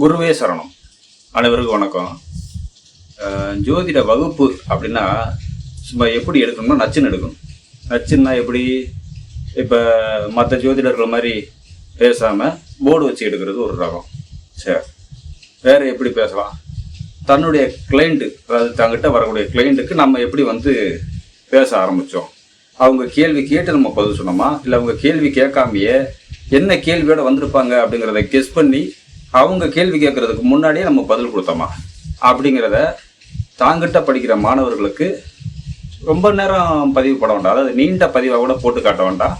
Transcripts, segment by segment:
குருவே சரணம். அனைவருக்கும் வணக்கம். ஜோதிட வகுப்பு அப்படின்னா சும்மா எப்படி எடுக்கணும்னா நச்சுன்னு எடுக்கணும். நச்சுன்னா எப்படி? இப்போ மற்ற ஜோதிடர்கள் மாதிரி பேசாமல் போர்டு வச்சு எடுக்கிறது ஒரு ரகம். சரி. வேறு எப்படி பேசலாம்? தன்னுடைய கிளைண்ட்டு அதாவது தங்கிட்ட வரக்கூடிய கிளைண்ட்டுக்கு நம்ம எப்படி வந்து பேச ஆரம்பித்தோம் அவங்க கேள்வி கேட்டு நம்ம பதில் சொன்னோமா? இல்லை அவங்க கேள்வி கேட்காமையே என்ன கேள்வியோட வந்திருப்பாங்க அப்படிங்கிறத கெஸ் பண்ணி அவங்க கேள்வி கேட்கறதுக்கு முன்னாடியே நம்ம பதில் கொடுத்தோமா? அப்படிங்கிறத தாங்கிட்ட படிக்கிற மாணவர்களுக்கு ரொம்ப நேரம் பதிவு பண்ண வேண்டாம். அதாவது நீண்ட பதிவாக கூட போட்டு காட்ட வேண்டாம்.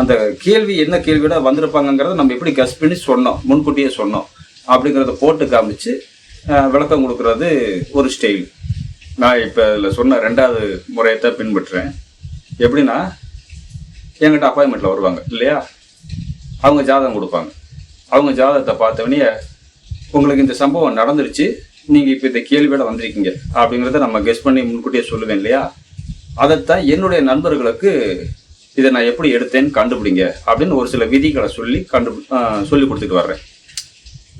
அந்த கேள்வி என்ன கேள்வியோட வந்திருப்பாங்கங்கிறத நம்ம எப்படி கஸ் பண்ணி சொன்னோம் முன்கூட்டியே சொன்னோம். அப்படிங்கிறத போட்டு காமிச்சு விளக்கம் கொடுக்கறது ஒரு ஸ்டைல் நான் இப்போ இதில் சொன்ன ரெண்டாவது முறையத்தை பின்பற்றுறேன். எப்படின்னா என்கிட்ட அப்பாயின்மெண்ட்டில் வருவாங்க இல்லையா? அவங்க ஜாதகம் கொடுப்பாங்க. அவங்க ஜாதகத்தை பார்த்தவொடனே உங்களுக்கு இந்த சம்பவம் நடந்துருச்சு. நீங்கள் இப்போ இந்த கேள்வியோட வந்திருக்கீங்க. அப்படிங்கிறத நம்ம கெஸ் பண்ணி முன்கூட்டியே சொல்லுவேன் இல்லையா? அதைத்தான் என்னுடைய நண்பர்களுக்கு இதை நான் எப்படி எடுத்தேன்னு கண்டுபிடிங்க. அப்படின்னு ஒரு சில விதிகளை சொல்லி கண்டு சொல்லி கொடுத்துட்டு வர்றேன்.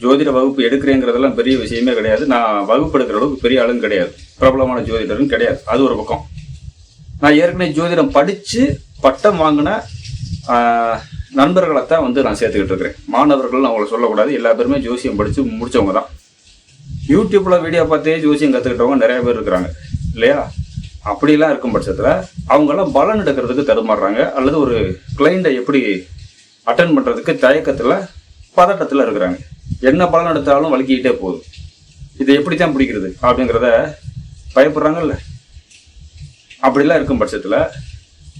ஜோதிட வகுப்பு எடுக்கிறேங்கிறதெல்லாம் பெரிய விஷயமே கிடையாது. நான் வகுப்பு எடுக்கிற அளவுக்கு பெரிய ஆளும் கிடையாது. பிரபலமான ஜோதிடரும் கிடையாது. அது ஒரு பக்கம். நான் ஏற்கனவே ஜோதிடம் படித்து பட்டம் வாங்கின நண்பர்களை தான் வந்து நான் சேர்த்துக்கிட்டு இருக்கிறேன் மாணவர்கள் அவங்கள சொல்லக்கூடாது. எல்லா பேருமே ஜோசியம் படித்து முடித்தவங்க தான். யூடியூப்பில் வீடியோ பார்த்தே ஜோசியம் கற்றுக்கிட்டவங்க நிறைய பேர் இருக்கிறாங்க. இல்லையா? அப்படிலாம் இருக்கும் பட்சத்தில் அவங்கெல்லாம் பலன் எடுக்கிறதுக்கு தடுமாறுறாங்க. அல்லது ஒரு கிளைண்ட்டை எப்படி அட்டன் பண்ணுறதுக்கு தயக்கத்தில் பதட்டத்தில் இருக்கிறாங்க. என்ன பலன் எடுத்தாலும் வலிக்கிட்டே போகுது இதை எப்படி தான் பிடிக்கிறது அப்படிங்கிறத பயப்படுறாங்கல்ல? அப்படிலாம் இருக்கும் பட்சத்தில்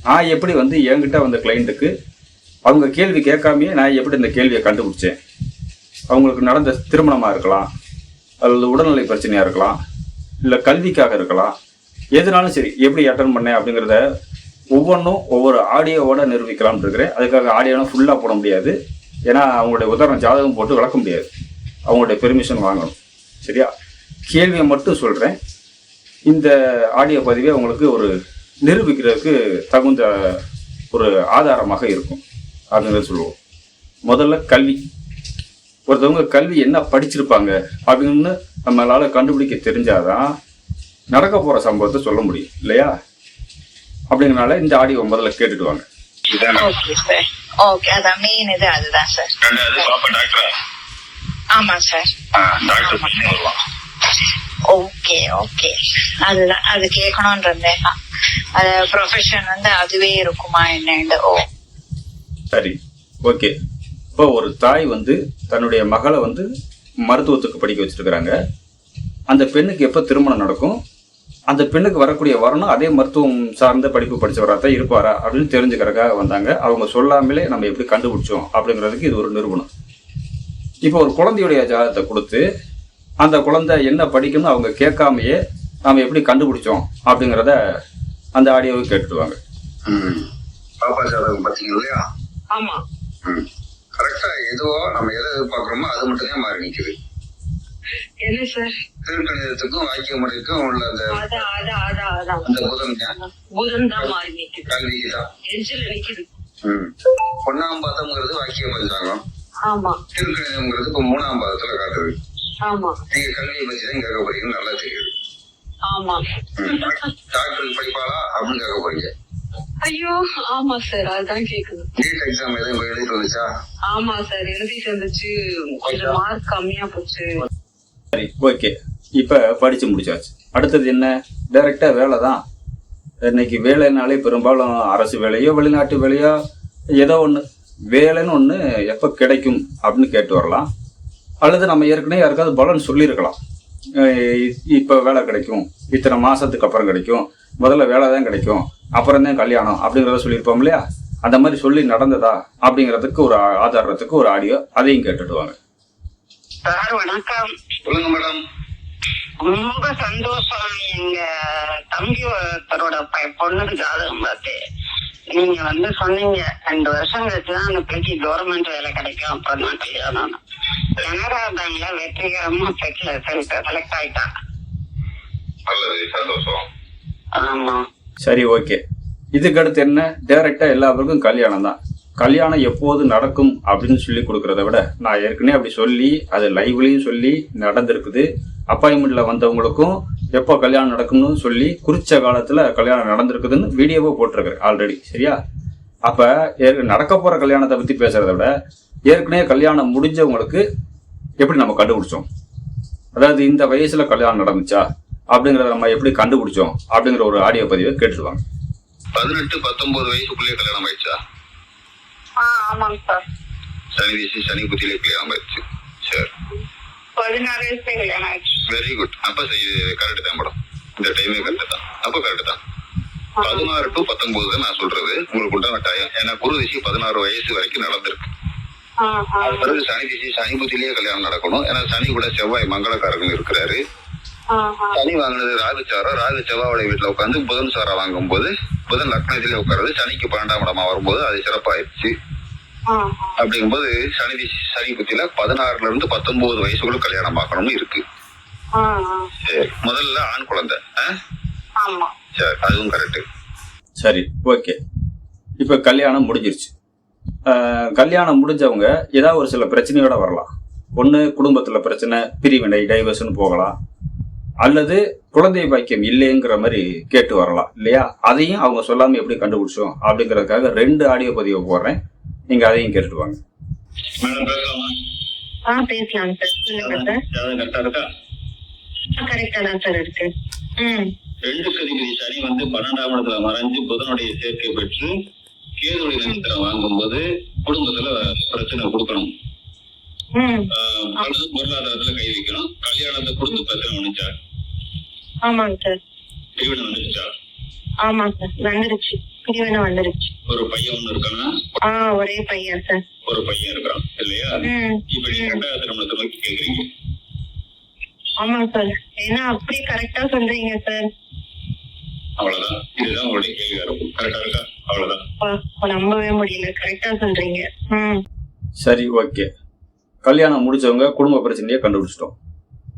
நான் எப்படி வந்து என்கிட்ட வந்த கிளைண்ட்டுக்கு அவங்க கேள்வி கேட்காமையே நான் எப்படி இந்த கேள்வியை கண்டுபிடிச்சேன்? அவங்களுக்கு நடந்த திருமணமாக இருக்கலாம் அல்லது உடல்நிலை பிரச்சனையாக இருக்கலாம் இல்லை கல்விக்காக இருக்கலாம் எதுனாலும் சரி எப்படி அட்டன் பண்ணேன் அப்படிங்கிறத ஒவ்வொன்றும் ஒவ்வொரு ஆடியோவோட நிரூபிக்கலாம்னு இருக்கிறேன். அதுக்காக ஆடியோலாம் ஃபுல்லாக போட முடியாது. ஏன்னா அவங்களுடைய உதாரணம் ஜாதகம் போட்டு விளக்க முடியாது. அவங்களுடைய பெர்மிஷன் வாங்கணும். சரியா? கேள்வியை மட்டும் சொல்கிறேன் இந்த ஆடியோ பதிவே உங்களுக்கு ஒரு நிரூபிக்கிறதுக்கு தகுந்த ஒரு ஆதாரமாக இருக்கும். அப்படிங்கிறத சொல்லுவோம். முதல்ல கல்வி. ஒருத்தவங்க கல்வி என்ன படிச்சிருப்பாங்க அப்படின்னு நம்மளால கண்டுபிடிக்க தெரிஞ்சாதான் நடக்க போற சம்பவத்தை சொல்ல முடியும். இல்லையா? அப்படிங்கறனால இந்த ஆடியோ முதல்ல கேட்டுட்டு வாங்க. ஆமா சார் டாக்டர் பண்ணி வருவான். ஓகே ஓகே அதுதான் அது கேட்கணும்னு இருந்தேன் அது ப்ரொஃபஷன் வந்து அதுவே இருக்குமா என்னண்டு ஓ. சரி ஓகே இப்போ ஒரு தாய் வந்து தன்னுடைய மகளை வந்து மருத்துவத்துக்கு படிக்க வச்சிருக்கிறாங்க. அந்த பெண்ணுக்கு எப்போ திருமணம் நடக்கும்? அந்த பெண்ணுக்கு வரக்கூடிய வரணும் அதே மருத்துவம் சார்ந்த படிப்பு படித்தவராக தான் இருப்பாரா அப்படின்னு தெரிஞ்சுக்கிறக்காக வந்தாங்க. அவங்க சொல்லாமலே நம்ம எப்படி கண்டுபிடிச்சோம் அப்படிங்கிறதுக்கு இது ஒரு நிறுவனம். இப்போ ஒரு குழந்தையுடைய ஜாதகத்தை கொடுத்து அந்த குழந்தை என்ன படிக்கணும்னு அவங்க கேட்காமையே நாம எப்படி கண்டுபிடிச்சோம் அப்படிங்கிறத அந்த ஆடியோவை கேட்டுடுவாங்க. பாப்பா ஜாதகம் பாத்தீங்க இல்லையா? ஆமா. ம். கரெக்டா எதுவோ நம்ம எதை எதிர்பார்க்கிறோமோ அது மட்டும்தான் மாறி நிக்குது. என்ன சார்? திருக்கணிதத்துக்கும் வாக்கிய முறைக்கும் உள்ள அந்த அந்த புதன் தான். புதன் தான் மாறி நிக்குது. கல்விக்கு தான். எஞ்சில் நிக்குது ம். ஒண்ணாம் பாதம்ங்கிறது வாக்கிய பஞ்சாங்கம் ஆமா. திருக்கணிதம்ங்கிறது இப்ப மூணாம் பாதத்துல காட்டுது. நீங்க கல்வியை பத்தி தான் கேட்க போறீங்கன்னு நல்லா தெரியுது. ஆமா. ம். டாக்டருக்கு படிப்பாளா அப்படின்னு கேட்க போறீங்க. ஐயோ ஆமா சார் அதுதான் கேக்குது. நீட் எக்ஸாம் எதுவும் எழுதிட்டு வந்துச்சா? ஆமா சார் எழுதிட்டு கொஞ்சம் மார்க் கம்மியா போச்சு. சரி ஓகே. இப்போ படித்து முடிச்சாச்சு. அடுத்தது என்ன? டைரெக்டாக வேலை தான். இன்னைக்கு வேலைனாலே பெரும்பாலும் அரசு வேலையோ வெளிநாட்டு வேலையோ ஏதோ ஒன்று வேலைன்னு ஒன்று எப்போ கிடைக்கும் அப்படின்னு கேட்டு வரலாம். அல்லது நம்ம ஏற்கனவே யாருக்காவது பலன் சொல்லியிருக்கலாம். இப்போ வேலை கிடைக்கும். இத்தனை மாதத்துக்கு அப்புறம் கிடைக்கும். முதல்ல வேலை தான் கிடைக்கும். அப்புறம் தான் கல்யாணம் அப்படிங்கிறத சொல்லியிருப்போம் இல்லையா? அந்த மாதிரி சொல்லி நடந்ததா அப்படிங்கிறதுக்கு ஒரு ஆதாரத்துக்கு ஒரு ஆடியோ அதையும் கேட்டுட்டு வாங்க. சார் வணக்கம். சொல்லுங்க மேடம். ரொம்ப சந்தோஷம். எங்க தம்பி ஒருத்தரோட பொண்ணுக்கு ஜாதகம் பார்த்து நீங்க வந்து சொன்னீங்க ரெண்டு வருஷம் கழிச்சுதான் அந்த பிள்ளைக்கு கவர்மெண்ட் வேலை கிடைக்கும் அப்புறம் தான் கல்யாணம் கனரா பேங்க்ல வெற்றிகரமா செலக்ட் ஆயிட்டா? நல்லது சந்தோஷம். ஆமா. சரி ஓகே. இதுக்கு அடுத்து என்ன டைரக்டா எல்லாருக்கும் கல்யாணம் தான் கல்யாணம் எப்போது நடக்கும் அப்படின்னு சொல்லி கொடுக்கறத விட நான் ஏற்கனவே அப்படி சொல்லி அது லைவ்லையும் சொல்லி நடந்திருக்குது. அப்பாயின்மெண்ட்ல வந்தவங்களுக்கும் எப்போ கல்யாணம் நடக்கும்னு சொல்லி குறிச்ச காலத்துல கல்யாணம் நடந்திருக்குதுன்னு வீடியோவை போட்டிருக்கிறேன் ஆல்ரெடி சரியா? அப்ப ஏற்க- நடக்க போற கல்யாணத்தை பத்தி பேசுறத விட ஏற்கனவே கல்யாணம் முடிஞ்சவங்களுக்கு எப்படி நம்ம கண்டுபிடிச்சோம்? அதாவது இந்த வயசுல கல்யாணம் நடந்துச்சா? அப்படிங்கறத நம்ம எப்படி கண்டுபிடிச்சோம்? அப்படிங்கிற ஒரு ஆடியோ பதிவை கேட்டுருவாங்க. பதினெட்டு பத்தொன்பது வயசுக்குள்ளேயே கல்யாணம் ஆயிடுச்சா? சனி வீசி சனி புத்தியிலே கல்யாணம் ஆயிடுச்சு. சரி. பதினாறு வயசுல கல்யாணம் ஆயிடுச்சு. வெரி குட் அப்ப கரெக்ட் தான் மேடம். இந்த டைமே கரெக்ட் தான். அப்ப கரெக்ட் தான். பதினாறு டு பத்தொன்பது தான் நான் சொல்றது. உங்களுக்கு உண்டான டைம் ஏன்னா குரு திசை பதினாறு வயசு வரைக்கும் நடந்திருக்கு. அது பிறகு சனி திசை சனி புத்தியிலேயே கல்யாணம் நடக்கணும். ஏன்னா சனி கூட செவ்வாய் மங்களக்காரகன் இருக்கிறாரு. சனி வாங்கினது ராகுச்சாரம் ராகு செவ்வாயோட வீட்டுல உட்காந்து புதன் சாரா வாங்கும்போது புதன் லக்னத்திலே உட்காருது சனிக்கு பன்னெண்டாம் இடமா வரும்போது அது சிறப்பாயிருச்சு அப்படிங்கும்போது சனி திசை சனி புத்தியில பதினாறுல இருந்து பத்தொன்பது வயசுக்குள்ள கல்யாணம் பார்க்கணும்னு இருக்கு. சரி. முதல்ல ஆண் குழந்தை. சரி அதுவும் கரெக்ட் சரி ஓகே. இப்போ கல்யாணம் முடிஞ்சிருச்சு. ஆஹ் கல்யாணம் முடிஞ்சவங்க ஏதாவது ஒரு சில பிரச்சனையோட வரலாம். ஒன்று குடும்பத்தில் பிரச்சனை பிரிவினை டைவர்ஸ்னு போகலாம். அல்லது குழந்தை பாக்கியம் இல்லைங்கிற மாதிரி கேட்டு வரலாம் இல்லையா? அதையும் அவங்க சொல்லாமல் எப்படி கண்டுபிடிச்சோம் அப்படிங்கிறதுக்காக ரெண்டு ஆடியோ பதிவை போடுறேன். நீங்கள் அதையும் கேட்டுட்டு வாங்க. ரெண்டு கதிபதி சனி வந்து பன்னெண்டாம் இடத்துல மறைஞ்சு புதனுடைய சேர்க்கை பெற்று கேதுடைய நட்சத்திரம் வாங்கும்போது குடும்பத்துல பிரச்சனை கொடுக்கணும். ம். ஆஹ் அல்லது பொருளாதாரத்துல கை வைக்கணும் கல்யாணத்தை கொடுத்து பிரச்சனை வந்துச்சா ஆமாங்க சார். திருவிழா வந்துச்சா ஆமாங்க சார். வந்துருச்சு. பிரிவினை வந்துருச்சு. ஒரு பையன் ஒண்ணு இருக்கானா? ஆ ஒரே பையன் சார். ஒரு பையன் இருக்கிறான் இல்லையா? இப்ப நீங்க ரெண்டாவது திருமணத்தை நோக்கி கேக்குறீங்க. ஆமாங்க சார். ஏன்னா அப்படியே கரெக்டா சொல்றீங்க சார். அவ்வளவுதான். இதுதான் உங்களுடைய கேள்வியா இருக்கும் கரெக்டா இருக்கா? அவ்வளவுதான். நம்பவே முடியல. கரெக்டா சொல்றீங்க. ம். சரி ஓகே கல்யாணம் முடிச்சவங்க குடும்ப பிரச்சனையை கண்டுபிடிச்சிட்டோம்.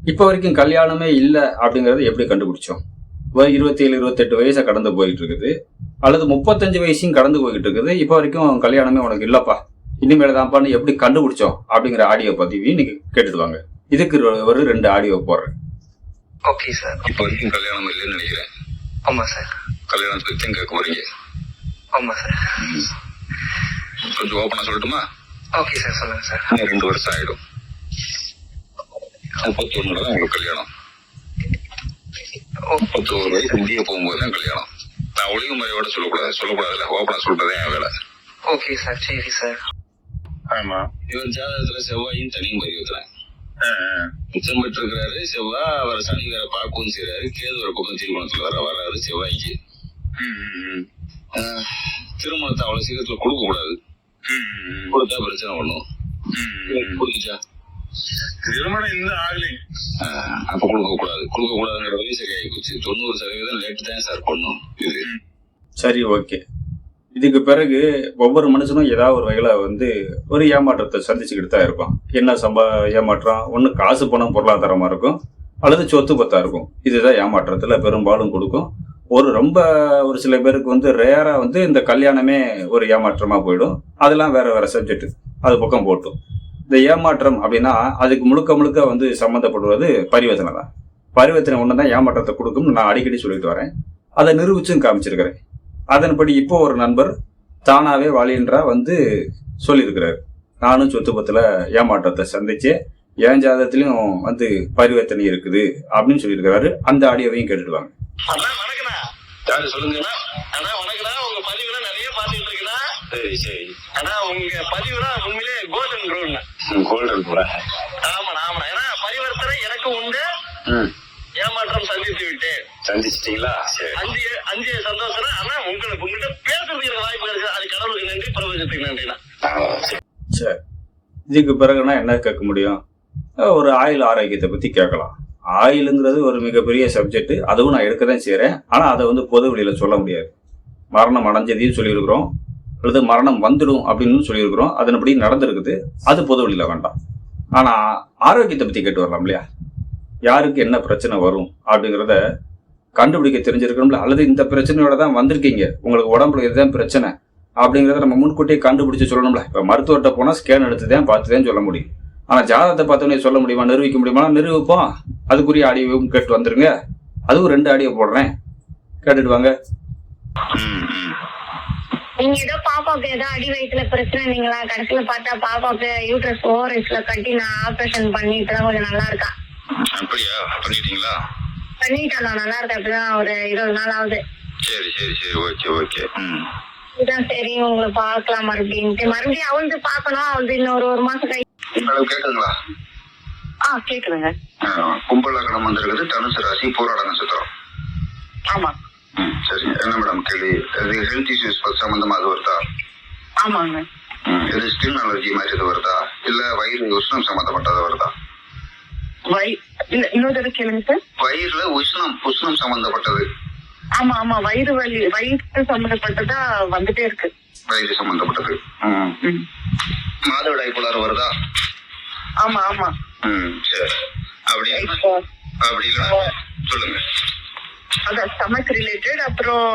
இப்போ வரைக்கும் கல்யாணமே இல்லை அப்படிங்கறத எப்படி கண்டுபிடிச்சோம்? இருபத்தேழு இருபத்தெட்டு வயசை கடந்து போயிட்டு இருக்குது அல்லது முப்பத்தஞ்சு வயசையும் கடந்து போய்கிட்டு இருக்குது இப்போ வரைக்கும் கல்யாணமே உனக்கு இல்லப்பா. இனிமேல் தான்ப்பான்னு எப்படி கண்டுபிடிச்சோம் அப்படிங்கிற ஆடியோ பதிவையும் நீங்க கேட்டுட்டு வாங்க. இதுக்கு ஒரு- ரெண்டு ஆடியோ போடுறேன். ஓகே சார் இப்ப வரைக்கும் கல்யாணம் இல்லைன்னு நினைக்கிறேன். ஆமா சார் கல்யாணத்தை பத்தி கேட்க போறீங்க ஆமா சார் கொஞ்சம் ஓப்பனா சொல்லட்டுமா? ஓகே சார் சொல்லுங்க சார் ரெண்டு வருஷம் ஆயிடும். முப்பத்தி ஒண்ணுல தான் உங்களுக்கு கல்யாணம். முப்பத்தோரு வயசு முடிய போகும்போது தான் கல்யாணம். நான் ஒளிவு முறையோட சொல்லக்கூடாது. சொல்லக்கூடாதுல்ல ஓப்பனா சொல்றதே என் வேலை. ஓகே சார் சரி சார் ஆமா. இவர் ஜாதகத்துல செவ்வாயும் தனியும் பரிவர்த்தனை உச்சம் பெற்று இருக்கிறாரு செவ்வாய் அவர் சனி வேற பார்க்கவும் செய்யறாரு கேது ஒரு பக்கம் திருமணத்துல வர வராரு செவ்வாய்க்கு. ஆஹ், திருமணத்தை அவ்வளவு சீக்கிரத்துல கொடுக்க கூடாது கொடுத்தா பிரச்சனை பண்ணும் கொடுத்துச்சா திருமணம் இன்னும் ஆகலை அப்ப கொடுக்க கூடாது கொடுக்க கூடாதுங்கிறதுலையும் சரியாகி போச்சு. தொண்ணூறு சதவீதம் லேட்டு தான் சார் பண்ணும் இது. சரி ஓகே. இதுக்கு பிறகு ஒவ்வொரு மனுஷனும் ஏதாவது ஒரு வகையில வந்து ஒரு ஏமாற்றத்தை சந்திச்சுக்கிட்டு தான் இருப்பான். என்ன சம்பா ஏமாற்றம்? ஒன்று காசு பணம் பொருளாதாரமா இருக்கும் அல்லது சொத்து பத்தா இருக்கும். இதுதான் ஏமாற்றத்துல பெரும்பாலும் கொடுக்கும். ஒரு ரொம்ப ஒரு சில பேருக்கு வந்து ரேராக வந்து இந்த கல்யாணமே ஒரு ஏமாற்றமாக போயிடும். அதெல்லாம் வேற வேற சப்ஜெக்ட் அது பக்கம் போட்டும். இந்த ஏமாற்றம் அப்படின்னா அதுக்கு முழுக்க முழுக்க வந்து சம்மந்தப்படுவது பரிவர்த்தனை தான். பரிவர்த்தனை ஒன்று தான் ஏமாற்றத்தை கொடுக்கும்னு நான் அடிக்கடி சொல்லிட்டு வரேன். அதை நிரூபிச்சும் காமிச்சிருக்கிறேன். அதன்படி இப்போ ஒரு நண்பர் தானாவே வாலின்றா வந்து சொல்லியிருக்கிறாரு. நானும் சொத்து பத்தில் ஏமாற்றத்தை சந்திச்சு என் ஜாதகத்திலையும் வந்து பரிவர்த்தனை இருக்குது அப்படின்னு சொல்லியிருக்கிறாரு. அந்த ஆடியோவையும் கேட்டுட்டு வாங்க. யாரு சொல்லுங்க அண்ணா வணக்கண்ணா உங்க பதிவுலாம் நிறைய பாத்துட்டு இருக்கேண்ணா சரி சரி. ஆனா உங்க பதிவுலாம் உண்மையிலே கோல்டன் ரூல்ண்ணா கோல்டன் கூட ஆமாண்ணா ஆமாண்ணா. ஏன்னா பரிவர்த்தனை எனக்கு உண்டு. ஏமாற்றம் சந்தித்து விட்டேன். சந்திச்சிட்டீங்களா? சரி. அஞ்சு அஞ்சு சந்தோஷம் ஆனா உங்களுக்கு உங்ககிட்ட பேசுறதுக்கு வாய்ப்பு இருக்கு அது கடவுளுக்கு நன்றி பிரபஞ்சத்துக்கு நன்றிண்ணா. சரி. இதுக்கு பிறகுனா என்ன கேட்க முடியும்? ஒரு ஆயுள் ஆரோக்கியத்தை பத்தி கேட்கலாம். ஆயுளுங்கிறது ஒரு மிகப்பெரிய சப்ஜெக்ட் அதுவும் நான் எடுக்க தான் செய்கிறேன் ஆனால் அதை வந்து பொது வழியில் சொல்ல முடியாது. மரணம் அடைஞ்சதையும் சொல்லியிருக்கிறோம். அல்லது மரணம் வந்துடும் அப்படின்னு சொல்லியிருக்கிறோம். அதன்படி நடந்திருக்குது. அது பொது வழியில் வேண்டாம். ஆனால் ஆரோக்கியத்தை பற்றி கேட்டு வரலாம் இல்லையா? யாருக்கு என்ன பிரச்சனை வரும் அப்படிங்கிறத கண்டுபிடிக்க தெரிஞ்சிருக்கணும்ல. அல்லது இந்த பிரச்சனையோட தான் வந்திருக்கீங்க. உங்களுக்கு உடம்புல இதுதான் பிரச்சனை அப்படிங்கிறத நம்ம முன்கூட்டியே கண்டுபிடிச்சு சொல்லணும்ல. இப்போ மருத்துவர்கிட்ட போனால் ஸ்கேன் எடுத்து தான் பார்த்து தான் சொல்ல முடியும். ஆனால் ஜாதகத்தை பார்த்தோன்னே சொல்ல முடியுமா? நிரூபிக்க முடியுமா நிரூபிப்போம். அதுக்குரிய ஆடியோவும் கேட்டு வந்துருங்க. அதுவும் ரெண்டு ஆடியோ போடுறேன். கேட்டுட்டு வாங்க. நீங்க ஏதோ பாப்பாவுக்கு ஏதோ அடி வயிற்றுல பிரச்சனை நீங்களா? கடைசியில பார்த்தா பாப்பாவுக்கு யூட்ரஸ் ஓவரேஸ்ல கட்டி நான் ஆபரேஷன் பண்ணி இப்பதான் கொஞ்சம் நல்லா இருக்கா? அப்படியா? பண்ணிட்டீங்களா? பண்ணிட்டேன் நான் நல்லா இருக்கேன். இப்பதான் ஒரு இருபது நாள் ஆகுது. சரி சரி சரி. Okay okay. ம். இதுதான் சரி உங்களை பார்க்கலாம் மறுபடியும். மறுபடியும் அவளுக்கு பார்க்கணும். அவளுக்கு இன்னொரு ஒரு மாசம் கை கேட்குங்களா கேக்குதுங்க. கும்பல் லக்னம் வந்திருக்குது தனுசு ராசி போராட நட்சத்திரம். ஆமா. சரிங்க என்ன மேடம் கேள்வி? ஹெல்த் இஷ்யூஸ் சம்பந்தமா அது வருதா? ஆமாங்க. இது ஸ்கின் அலர்ஜி மாதிரி இது வருதா? இல்ல வயிறு உஷ்ணம் சம்பந்தப்பட்டது வருதா? இன்னொரு தடவை கேளுங்க சார் வயிறுல உஷ்ணம் உஷ்ணம் சம்பந்தப்பட்டது. ஆமா ஆமா. வயிறு வலி வயிறு சம்பந்தப்பட்டதா வந்துட்டே இருக்கு. வயிறு சம்பந்தப்பட்டது. மாதவிடாய் குளாறு வருதா? ஆமா ஆமா. ம் சரி. அப்படி இப்போ அப்படி சொல்லுங்க. அதான் ஸ்டமக் ரிலேட்டட் அப்புறம்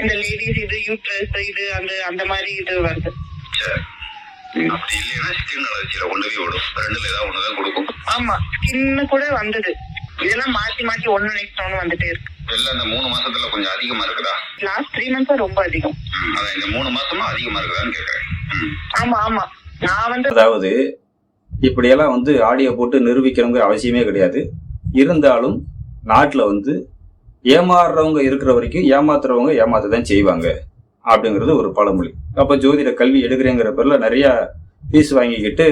இந்த லேடிஸ் இது யூட்ரஸ் இது அந்த அந்த மாதிரி இது வருது. சரி. அப்படி இல்லைன்னா ஸ்கின் அலர்ஜியில ஒண்ணுவே ரெண்டுல ஏதாவது ஒண்ணுதான் கொடுக்கும். ஆமா ஸ்கின்னு கூட வந்தது. இதெல்லாம் மாத்தி மாத்தி ஒண்ணு நெக்ஸ்ட் ஒண்ணு வந்துட்டே இருக்கு. எல்லாம் இந்த மூணு மாசத்துல கொஞ்சம் அதிகமா இருக்குதா? லாஸ்ட் த்ரீ மந்த்ஸா ரொம்ப அதிகம். அதான் இந்த மூணு மாசமா அதிகமா இருக்குதான்னு கேக்குறேன். ஆமா ஆமா. நான் வந்து அதாவது இப்படியெல்லாம் வந்து ஆடியோ போட்டு நிரூபிக்கணுங்கிற அவசியமே கிடையாது. இருந்தாலும் நாட்டில் வந்து ஏமாறுறவங்க இருக்கிற வரைக்கும் ஏமாத்துறவங்க ஏமாத்த தான் செய்வாங்க அப்படிங்கிறது ஒரு பழமொழி. அப்போ ஜோதிட கல்வி எடுக்கிறேங்கிற பேரில் நிறையா ஃபீஸ் வாங்கிக்கிட்டு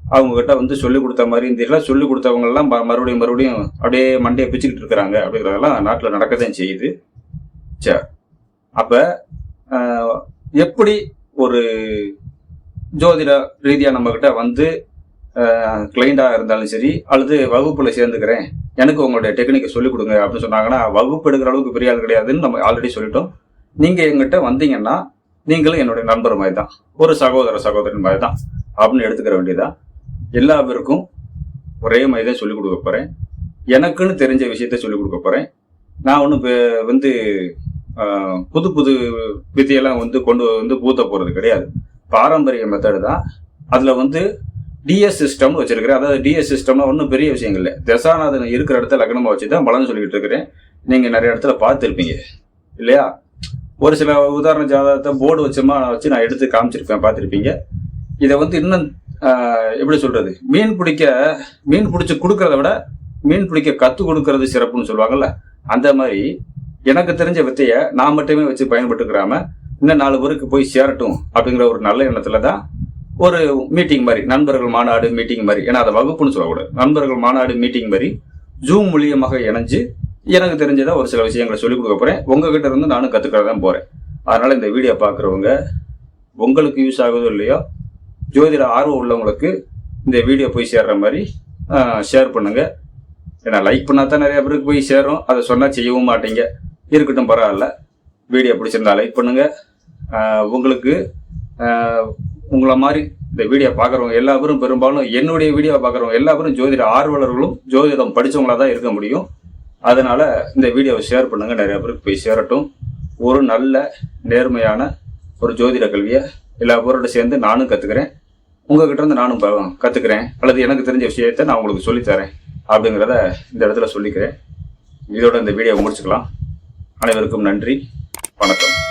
அவங்கக்கிட்ட வந்து சொல்லிக் கொடுத்த மாதிரி இந்த இதெல்லாம் சொல்லிக் கொடுத்தவங்கெல்லாம் மறுபடியும் மறுபடியும் அப்படியே மண்டையை பிச்சுக்கிட்டு இருக்கிறாங்க அப்படிங்கிறதெல்லாம் நாட்டில் நடக்க தான் செய்யுது. சரி அப்போ எப்படி ஒரு ஜோதிட ரீதியாக நம்மக்கிட்ட வந்து கிளைண்டாக இருந்தாலும் சரி அல்லது வகுப்பில் சேர்ந்துக்கிறேன் எனக்கு உங்களுடைய டெக்னிக்கை சொல்லிக் கொடுங்க அப்படின்னு சொன்னாங்கன்னா வகுப்பு எடுக்கிற அளவுக்கு பெரிய ஆள் கிடையாதுன்னு நம்ம ஆல்ரெடி சொல்லிட்டோம். நீங்கள் எங்கிட்ட வந்தீங்கன்னா நீங்களும் என்னுடைய நண்பர் மாதிரி தான் ஒரு சகோதர சகோதரன் மாதிரி தான் அப்படின்னு எடுத்துக்கிற வேண்டியதா? எல்லா பேருக்கும் ஒரே மாதிரி தான் சொல்லிக் கொடுக்க போகிறேன் எனக்குன்னு தெரிஞ்ச விஷயத்த சொல்லிக் கொடுக்க போகிறேன் நான் ஒன்றும் வந்து புது புது வித்தையெல்லாம் வந்து கொண்டு வந்து பூத்த போகிறது கிடையாது. பாரம்பரிய மெத்தடு தான். அதில் வந்து டிஎஸ் சிஸ்டம் வச்சிருக்கிறேன். அதாவது டிஎஸ் சிஸ்டம்னா ஒன்றும் பெரிய விஷயம் இல்லை. தசாநாதன் இருக்கிற இடத்துல லக்னமாக வச்சு தான் பலன் சொல்லிக்கிட்டு இருக்கிறேன். நீங்கள் நிறைய இடத்துல பார்த்துருப்பீங்க. இல்லையா? ஒரு சில உதாரண ஜாதகத்தை போர்டு வச்சமா வச்சு நான் எடுத்து காமிச்சிருப்பேன். பார்த்துருப்பீங்க. இதை வந்து இன்னும் எப்படி சொல்கிறது மீன் பிடிக்க மீன் பிடிச்சி கொடுக்கறத விட மீன் பிடிக்க கற்றுக் கொடுக்கறது சிறப்புன்னு சொல்லுவாங்கல்ல. அந்த மாதிரி எனக்கு தெரிஞ்ச வித்தையை நான் மட்டுமே வச்சு பயன்பட்டுக்கிறாம இன்னும் நாலு பேருக்கு போய் சேரட்டும் அப்படிங்கிற ஒரு நல்ல எண்ணத்துல தான் ஒரு மீட்டிங் மாதிரி நண்பர்கள் மாநாடு மீட்டிங் மாதிரி. ஏன்னா அதை வகுப்புன்னு சொல்லக்கூடாது. நண்பர்கள் மாநாடு மீட்டிங் மாதிரி ஜூம் மூலியமாக இணைஞ்சு எனக்கு தெரிஞ்சதை ஒரு சில விஷயங்களை சொல்லிக் கொடுக்க போகிறேன் உங்ககிட்ட இருந்து நானும் கத்துக்கிற தான் போகிறேன் அதனால் இந்த வீடியோ பார்க்குறவங்க உங்களுக்கு யூஸ் ஆகுதோ இல்லையோ ஜோதிட ஆர்வம் உள்ளவங்களுக்கு இந்த வீடியோ போய் சேர்ற மாதிரி ஷேர் பண்ணுங்கள் ஏன்னா லைக் பண்ணால் தான் நிறைய பேருக்கு போய் சேரும். அதை சொன்னால் செய்யவும் மாட்டீங்க. இருக்கட்டும் பரவாயில்ல. வீடியோ பிடிச்சிருந்தா லைக் பண்ணுங்கள் உங்களுக்கு உங்களை மாதிரி இந்த வீடியோ பார்க்குறவங்க எல்லாரும் பெரும்பாலும் என்னுடைய வீடியோ பார்க்குறவங்க எல்லாரும் ஜோதிட ஆர்வலர்களும் ஜோதிடம் படித்தவங்களாக தான் இருக்க முடியும். அதனால் இந்த வீடியோவை ஷேர் பண்ணுங்கள் நிறைய பேருக்கு போய் சேரட்டும். ஒரு நல்ல நேர்மையான ஒரு ஜோதிட கல்வியை எல்லா பேரோட சேர்ந்து நானும் கற்றுக்கிறேன் உங்ககிட்ட இருந்து நானும் ப- அல்லது எனக்கு தெரிஞ்ச விஷயத்தை நான் உங்களுக்கு சொல்லித்தரேன் அப்படிங்கிறத இந்த இடத்துல சொல்லிக்கிறேன். இதோட இந்த வீடியோவை முடிச்சுக்கலாம். அனைவருக்கும் நன்றி. வணக்கம்.